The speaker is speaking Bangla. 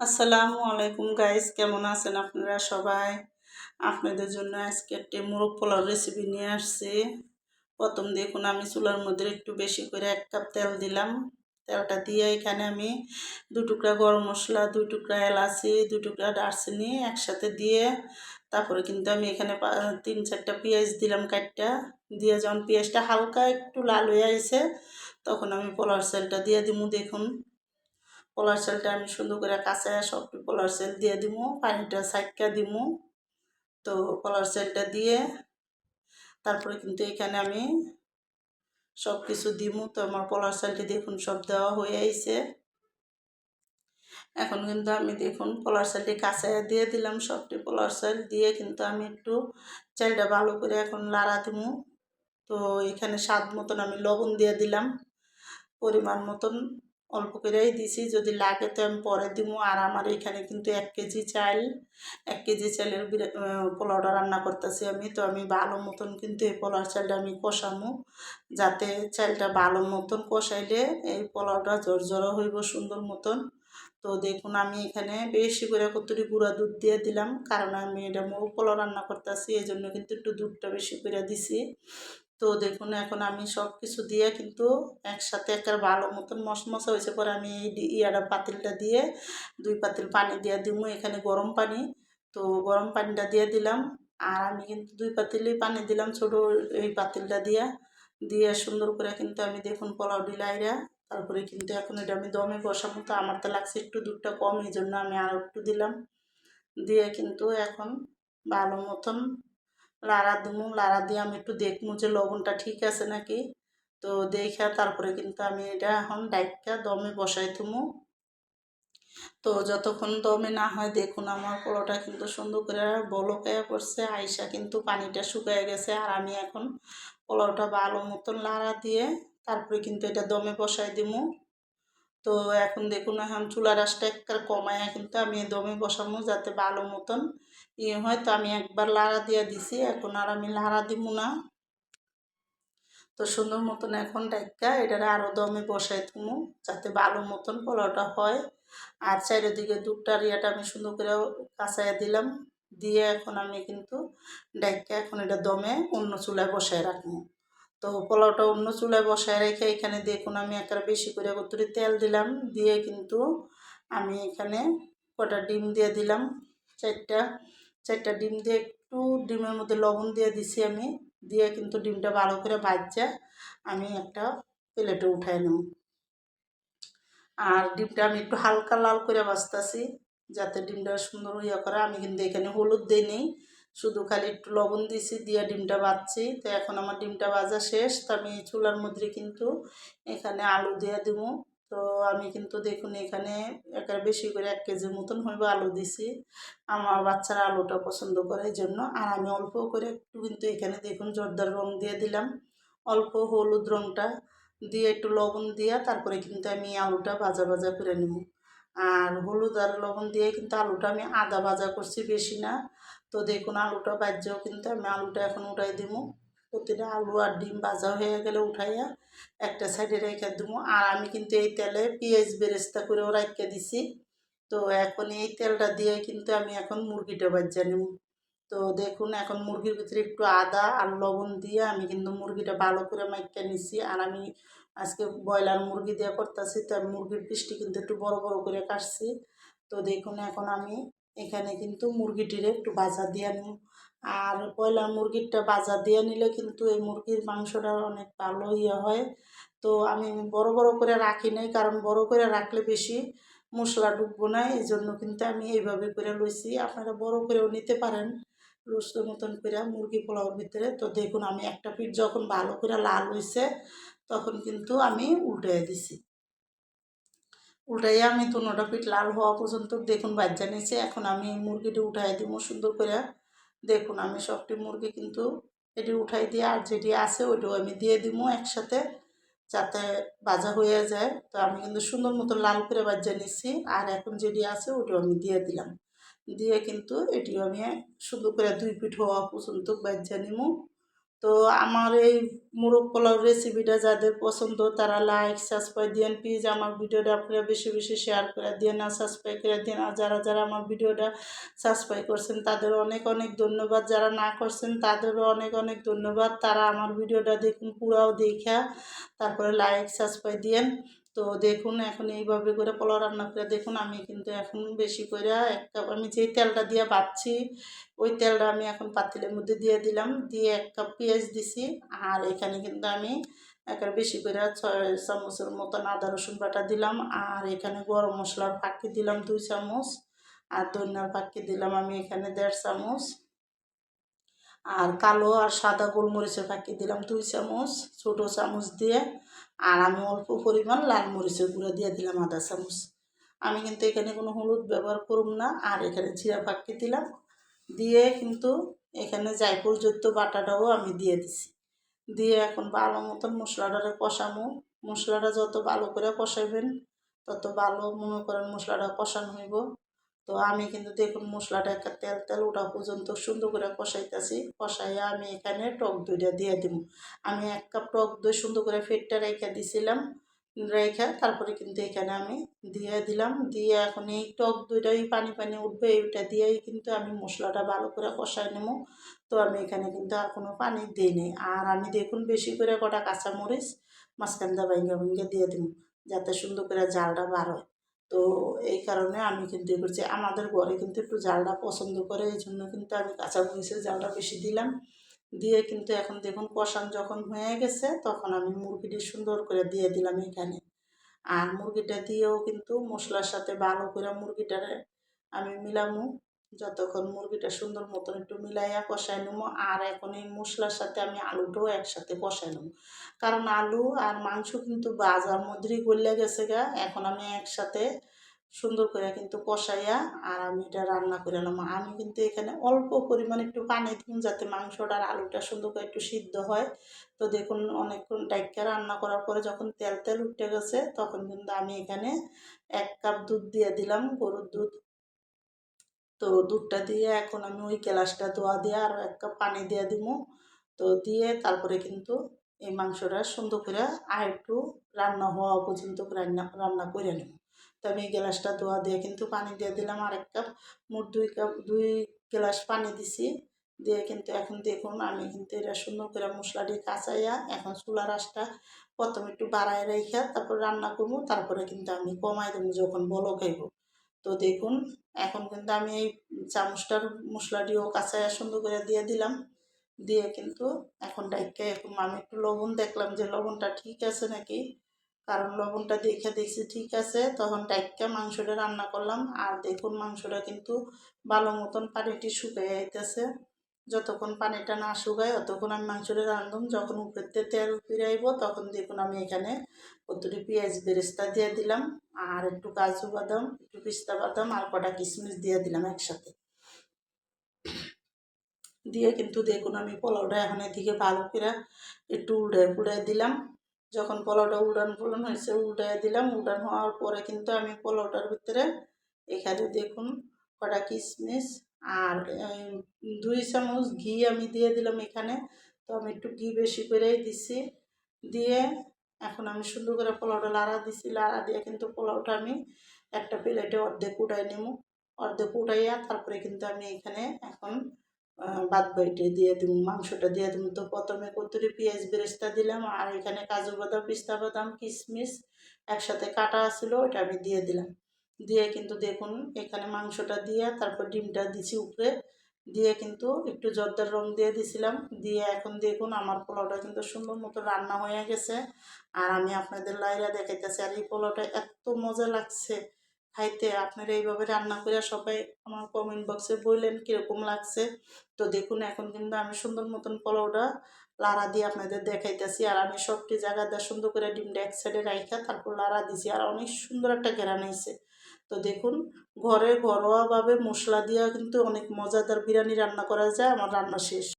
আসসালামু আলাইকুম গাইস কেমন আছেন আপনারা সবাই? আপনাদের জন্য আজকে একটি মোরগ পোলাও রেসিপি নিয়ে আসছি। প্রথম দেখুন, আমি চুলার মধ্যে একটু বেশি করে এক কাপ তেল দিলাম। তেলটা দিয়ে এখানে আমি দু টুকরা গরম মশলা দুই টুকরা এলাচি দুই টুকরা দারচিনি একসাথে দিয়ে তারপরে কিন্তু আমি এখানে তিন চারটা পেঁয়াজ দিলাম কাটটা। দিয়ে যখন পেঁয়াজটা হালকা একটু লাল হয়ে আসে, তখন আমি পোলার সেলটা দিয়ে দিব দেখুন। পোলার চালটা আমি সুন্দর করে কাঁচায় সব পোলার চাল দিয়ে দিব পানিটা সাইকা দিব তো পোলার চালটা দিয়ে তারপরে কিন্তু এখানে আমি সব কিছু দিব তো আমার পোলার চালটি দেখুন সব দেওয়া হয়ে আইছে। এখন কিন্তু আমি দেখুন পোলার চালটি কাঁচায় দিয়ে দিলাম সবটি পোলার চাল দিয়ে কিন্তু আমি একটু চালটা ভালো করে এখন লাড়া দিব তো এখানে স্বাদ মতন আমি লবণ দিয়ে দিলাম, পরিমাণ মতন। অল্প করেই দিছি, যদি লাগে তো আমি পরে দিব আর আমার এখানে কিন্তু এক কেজি চাল, এক কেজি চালের পোলাওটা রান্না করতেছি আমি। তো আমি ভালো মতন কিন্তু এই পোলাওর চালটা আমি কষামো, যাতে চালটা ভালো মতন কষাইলে এই পোলাওটা ঝরঝরা হইব সুন্দর মতন। তো দেখুন, আমি এখানে বেশি করে কতটি গুঁড়া দুধ দিয়ে দিলাম, কারণ আমি এটা মোরগ পোলাও রান্না করতেছি এই জন্য কিন্তু একটু দুধটা বেশি করে দিছি। তো দেখুন, এখন আমি সব কিছু দিয়ে কিন্তু একসাথে একটা ভালো মতন মশমশা হয়েছে। পরে আমি এই ইয়াটা পাতিলটা দিয়ে দুই পাতিল পানি দিয়ে দিব এখানে গরম পানি। তো গরম পানিটা দিয়ে দিলাম। আর আমি কিন্তু দুই পাতিলই পানি দিলাম ছোটো এই পাতিলটা দিয়া। দিয়ে সুন্দর করে কিন্তু আমি দেখুন পোলাও ডিলাইরা তারপরে কিন্তু এখন এটা আমি দমে বসাবো তো আমার তো লাগছে একটু দুধটা কম এই জন্য আমি আরও একটু দিলাম। দিয়ে কিন্তু এখন ভালো মতন লাড়া দিমু, লাড়া দিয়ে আমি একটু দেখব যে লবণটা ঠিক আছে নাকি। তো দেখা তারপরে কিন্তু আমি এটা এখন ডাইকটা দমে বসাই থুমু। তো যতক্ষণ দমে না হয় দেখুন আমার পোড়োটা কিন্তু সুন্দর করে বলকায়া পড়ছে, আইসা কিন্তু পানিটা শুকায় গেছে। আর আমি এখন পোলাওটা ভালো মতন লাড়া দিয়ে তারপরে কিন্তু এটা দমে বসাই দিমু। তো এখন দেখুন, এখন চুলা রাসটা একটা কমায় কিন্তু আমি দমে বসামো যাতে ভালো মতন। ইয়ে হয় তো আমি একবার লাড়া দিয়ে দিছি, এখন আর আমি লাড়া দিব না। তো সুন্দর মতন এখন ডাইকা এটা আরও দমে বসাই তুমু যাতে ভালো মতন পোলাওটা হয়। আর চারিদিকে দুধটার ইয়েটা আমি সুন্দর করে কাঁচাইয়া দিলাম। দিয়ে এখন আমি কিন্তু ডাইকা এখন এটা দমে অন্য চুলায় বসায় রাখব। তো পোলাওটা অন্য চুলায় বসায় রেখে এখানে দেখুন আমি একটা বেশি করে কতটি তেল দিলাম। দিয়ে কিন্তু আমি এখানে কটা ডিম দিয়ে দিলাম, চারটা। চারটা ডিম দিয়ে একটু ডিমের মধ্যে লবণ দিয়ে দিছি আমি। দিয়ে কিন্তু ডিমটা ভালো করে বাজছে আমি একটা প্লেটে উঠাই নেব। আর ডিমটা আমি একটু হালকা লাল করে বাঁচতেছি যাতে ডিমটা সুন্দর ইয়ে করে, আমি কিন্তু এখানে হলুদ দিই নেই শুধু খালি একটু লবণ দিছি দিয়ে ডিমটা বাজছি তো এখন আমার ডিমটা বাজা শেষ। তো আমি চুলার মধ্যে কিন্তু এখানে আলু দিয়ে দেবো। তো আমি কিন্তু দেখুন এখানে একের বেশি করে এক কেজির মতন হইব আলু দিছি। আমার বাচ্চারা আলুটা পছন্দ করে এই জন্য। আর আমি অল্প করে একটু কিন্তু এখানে দেখুন জর্দার রং দিয়ে দিলাম। অল্প হলুদ রংটা দিয়ে একটু লবণ দিয়ে তারপরে কিন্তু আমি আলুটা ভাজা ভাজা করে নেব। আর হলুদ আর লবণ দিয়ে কিন্তু আলুটা আমি আদা ভাজা করছি বেশি না। তো দেখুন আলুটা বাজ্যেও কিন্তু আমি আলুটা এখন উঠাই দিব প্রতিটা আলু আর ডিম ভাজা হয়ে গেলে উঠাইয়া একটা সাইডে রেখে দেবো আর আমি কিন্তু এই তেলে পেঁয়াজ বেরেস্তা করেও রেখে দিছি। তো এখন এই তেলটা দিয়ে কিন্তু আমি এখন মুরগিটা বাজ্যা নেব তো দেখুন এখন মুরগির ভিতরে একটু আদা আর লবণ দিয়ে আমি কিন্তু মুরগিটা ভালো করে মাইকে নিছি। আর আমি আজকে ব্রয়লার মুরগি দিয়ে করতেছি, তো মুরগির পিসটি কিন্তু একটু বড় বড় করে কাটছি। তো দেখুন এখন আমি এখানে কিন্তু মুরগিটির একটু ভাজা দিয়ে নিই আর পয়লা মুরগিরটা বাজার দিয়ে নিলে কিন্তু এই মুরগির মাংসটা অনেক ভালো ইয়ে হয়। তো আমি বড় বড় করে রাখি নাই, কারণ বড় করে রাখলে বেশি মশলা ডুববো না এই জন্য কিন্তু আমি এইভাবে করে লইছি। আপনারা বড় করেও নিতে পারেন রোস্ট মতন করে মুরগি পোলাওর ভিতরে। তো দেখুন, আমি একটা পিঠ যখন ভালো করে লাল হয়েছে তখন কিন্তু আমি উল্টে দিছি। উল্টাইয়া আমি দুটা পিঠ লাল হওয়া পর্যন্ত দেখুন বাজ্যা নিয়েছে, এখন আমি মুরগিটি উঠাই দিব সুন্দর করে। দেখুন আমি সবটি মুরগি কিন্তু এটি উঠাই দিয়ে আর যেটি আছে ওইটাও আমি দিয়ে দিব একসাথে যাতে ভাজা হয়ে যায়। তো আমি কিন্তু সুন্দর মতো লাল করে বাজা নিচ্ছি আর এখন যেটি আছে ওটাও আমি দিয়ে দিলাম। দিয়ে কিন্তু এটিও আমি সুন্দর করে দুই পিঠ হওয়া পর্যন্ত বাজা নিব তো আমার এই মুরগ পোলাও রেসিপিটা যাদের পছন্দ, তারা লাইক সাবস্ক্রাইব দিয়েন। প্লিজ আমার ভিডিওটা আপনারা বেশি বেশি শেয়ার করে দিন আর সাবস্ক্রাইব করে দিন আর যারা যারা আমার ভিডিওটা সাবস্ক্রাইব করছেন, তাদের অনেক অনেক ধন্যবাদ। যারা না করছেন, তাদেরও অনেক অনেক ধন্যবাদ। তারা আমার ভিডিওটা দেখুন, পুরাও দেখা তারপরে লাইক সাবস্ক্রাইব দিয়েন। তো দেখুন এখন এইভাবে করে পোলাও রান্না করে দেখুন, আমি কিন্তু এখন বেশি করে এক কাপ আমি যেই তেলটা দিয়ে বাচ্ছি ওই তেলটা আমি এখন পাতিলের মধ্যে দিয়ে দিলাম, দিয়ে এক কাপ পেঁয়াজ দিছি, আর এখানে কিন্তু আমি একটা বেশি করে ছয় চামচের মতন আদা রসুন বাটা দিলাম, আর এখানে গরম মশলার ফাঁকি দিলাম দুই চামচ, আর দইনার ফাঁকি দিলাম আমি এখানে দেড় চামচ, আর কালো আর সাদা গোলমরিচের ফাঁকি দিলাম দুই চামচ, ছোটো চামচ দিয়ে আর আমি অল্প পরিমাণ লাল মরিচের গুঁড়া দিয়ে দিলাম আধা চামচ। আমি কিন্তু এখানে কোনো হলুদ ব্যবহার করুম না, আর এখানে জিরা ফাঁকি দিলাম। দিয়ে কিন্তু এখানে জায়ফল যুক্ত বাটাটাও আমি দিয়ে দিছি। দিয়ে এখন ভালো মতন মশলাটারে কষামো। মশলাটা যত ভালো করে কষাইবেন, তত ভালো মনে করেন মশলাটা কষানো হইব। তো আমি কিন্তু দেখুন মশলাটা একটা তেল তেল ওটা পর্যন্ত সুন্দর করে কষাইতেছি। কষাইয়া আমি এখানে টক দইটা দিয়ে দিব। আমি এক কাপ টক দই সুন্দর করে ফেটটা রেখে দিছিলাম, রেখে তারপরে কিন্তু এখানে আমি দিয়ে দিলাম। দিয়ে এখন এই টক দইটাই পানি পানি উঠবে এইটা দিয়েই কিন্তু আমি মশলাটা ভালো করে কষাই নেব। তো আমি এখানে কিন্তু আর কোনো পানি দিইনি আর আমি দেখুন বেশি করে কটা কাঁচামরিচ মাঝখান দা ভাঙ্গা ভাঙ্গা দিয়ে দিব, যাতে সুন্দর করে জালটা বার হয়। তো এই কারণে আমি কিন্তু এ করছি আমাদের ঘরে কিন্তু একটু জালটা পছন্দ করে, এই জন্য কিন্তু আমি কাঁচা মরিচের জালটা বেশি দিলাম। দিয়ে কিন্তু এখন দেখুন কষান যখন হয়ে গেছে, তখন আমি মুরগিটি সুন্দর করে দিয়ে দিলাম এখানে। আর মুরগিটা দিয়েও কিন্তু মশলার সাথে ভালো করে মুরগিটারে আমি মিলামু। যতক্ষণ মুরগিটা সুন্দর মতন একটু মিলাইয়া কষাই নেব আর এখন এই মশলার সাথে আমি আলুটাও একসাথে কষাই নেব কারণ আলু আর মাংস কিন্তু বাজার মধ্যেই গলিয়া গেছে গা, এখন আমি একসাথে সুন্দর করে কিন্তু কষাইয়া আর আমি এটা রান্না করে নিলাম। আমি কিন্তু এখানে অল্প পরিমাণে একটু পানি দিন যাতে মাংসটা আর আলুটা সুন্দর করে একটু সিদ্ধ হয়। তো দেখুন, অনেকক্ষণ ডাইকা রান্না করার পরে যখন তেল তেল উঠে গেছে, তখন কিন্তু আমি এখানে এক কাপ দুধ দিয়ে দিলাম। গরুর দুধ তো দুধটা দিয়ে এখন আমি ওই গ্লাসটা ধোয়া দিয়ে আরও এক কাপ পানি দিয়ে দিব। তো দিয়ে তারপরে কিন্তু এই মাংসটা সুন্দর করে আর একটু রান্না হওয়া পর্যন্ত রান্না রান্না করে নেব। তো আমি এই গ্লাসটা ধোয়া দিয়ে কিন্তু পানি দিয়ে দিলাম আর এক কাপ। মোট দুই কাপ, দুই গ্লাস পানি দিছি। দিয়ে কিন্তু এখন দেখুন আমি কিন্তু এটা সুন্দর করে মশলাটি কাঁচাইয়া এখন চুলার আঁচটা প্রথম একটু বাড়ায় রেখে তারপর রান্না করব। তারপরে কিন্তু আমি কমাই দেবো যখন বলো খাইব তো দেখুন, এখন কিন্তু আমি এই চামচটার মশলাটিও কাঁচায় সুন্দর করে দিয়ে দিলাম। দিয়ে কিন্তু এখন ডাইকে এখন আমি একটু লবণ দেখলাম যে লবণটা ঠিক আছে নাকি? কারণ লবণটা দেখে দেখছি ঠিক আছে, তখন ডাইকা মাংসটা রান্না করলাম। আর দেখুন, মাংসটা কিন্তু ভালো মতন পানিটি শুকিয়ে যাইতেছে যতক্ষণ পানিটা না শুকায় ততক্ষণ আমি মাংসটা রান্ধুম যখন উপরেতে তেল ফিরাইব তখন দেখুন আমি এখানে কতটি পেঁয়াজ বেরেস্তা দিয়ে দিলাম, আর একটু কাজু বাদাম, একটু পিস্তা বাদাম, আর কটা কিশমিশ দিয়ে দিলাম একসাথে। দিয়ে কিন্তু দেখুন আমি পোলাওটা এখন এদিকে ভালো করে একটু উল্টে পুড়ে দিলাম। যখন পোলাওটা উড়ান ফুলান হয়েছে, উল্টে দিলাম। উড়ান হওয়ার পরে কিন্তু আমি পোলাওটার ভিতরে এখানে দেখুন কটা কিশমিশ আর দুই চামচ ঘি আমি দিয়ে দিলাম এখানে। তো আমি একটু ঘি বেশি করেই দিছি। দিয়ে এখন আমি সুন্দর করে পোলাওটা লাড়া দিছি। লাড়া দিয়ে কিন্তু পোলাওটা আমি একটা প্লেটে অর্ধেক উঠাই নেব অর্ধেক উঠাইয়া তারপরে কিন্তু আমি এখানে এখন বাদ বাইটে দিয়ে দিব মাংসটা দিয়ে দিব তো প্রথমে কতুরি পেঁয়াজ বেরেস্তা দিলাম আর এখানে কাজু বাদাম, পিস্তা বাদাম কিশমিশ একসাথে কাটা ছিল ওটা আমি দিয়ে দিলাম। দিয়ে কিন্তু দেখুন, এখানে মাংসটা দিয়ে তারপর ডিমটা দিছি উপরে, দিয়ে কিন্তু একটু জর্দার রং দিয়ে দিছিলাম। দিয়ে এখন দেখুন আমার পোলাওটা কিন্তু সুন্দর মতো রান্না হয়ে গেছে। আর আমি আপনাদের লাইরা দেখাইতেছি আর এই পোলাওটা এত মজা লাগছে খাইতে। আপনারা এইভাবে রান্না করে সবাই আমার কমেন্ট বক্সে বললেন কীরকম লাগছে। তো দেখুন, এখন কিন্তু আমি সুন্দর মতন পোলাওটা লাড়া দিয়ে আপনাদের দেখাইতেছি। আর আমি সবটি জায়গাটা সুন্দর করে ডিমটা এক সাইডে রাইখা তারপর লাড়া দিছি। আর অনেক সুন্দর একটা ঘেরা নিয়েছে তো দেখুন, ঘরে ঘরোয়াভাবে মশলা দিয়ে কিন্তু অনেক মজাদার বিরিয়ানি রান্না করা যায়, আমার রান্না শেষ।